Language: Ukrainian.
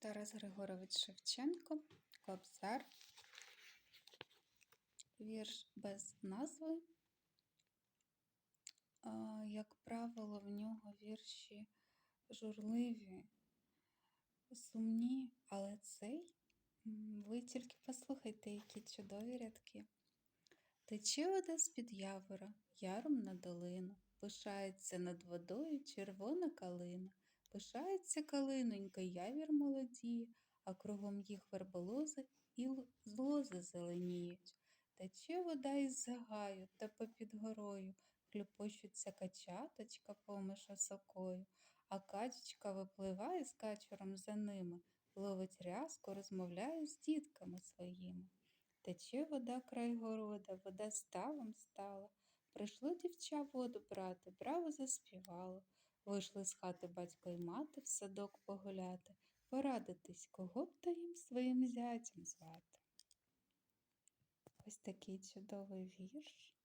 Тарас Григорович Шевченко, Кобзар. Вірш без назви. Як правило, в нього вірші журливі, сумні, але цей ви тільки послухайте, які чудові рядки. Тече вода з-під явора, яром на долину, пишається над водою червона калина, пишається калинонька, явір молодіє, а кругом їх верболози і л- з лози зеленіють. Тече вода із загаю та попід горою, хлюпочуться качаточка помиш осокою, а качечка випливає з качуром за ними, ловить рязку, розмовляє з дітками своїми. Тече вода край города, вода ставом стала. Прийшло дівча воду брати, браво заспівало. Вийшли з хати батько й мати в садок погуляти, порадитись, кого б та їм своїм зятям звати. Ось такий чудовий вірш.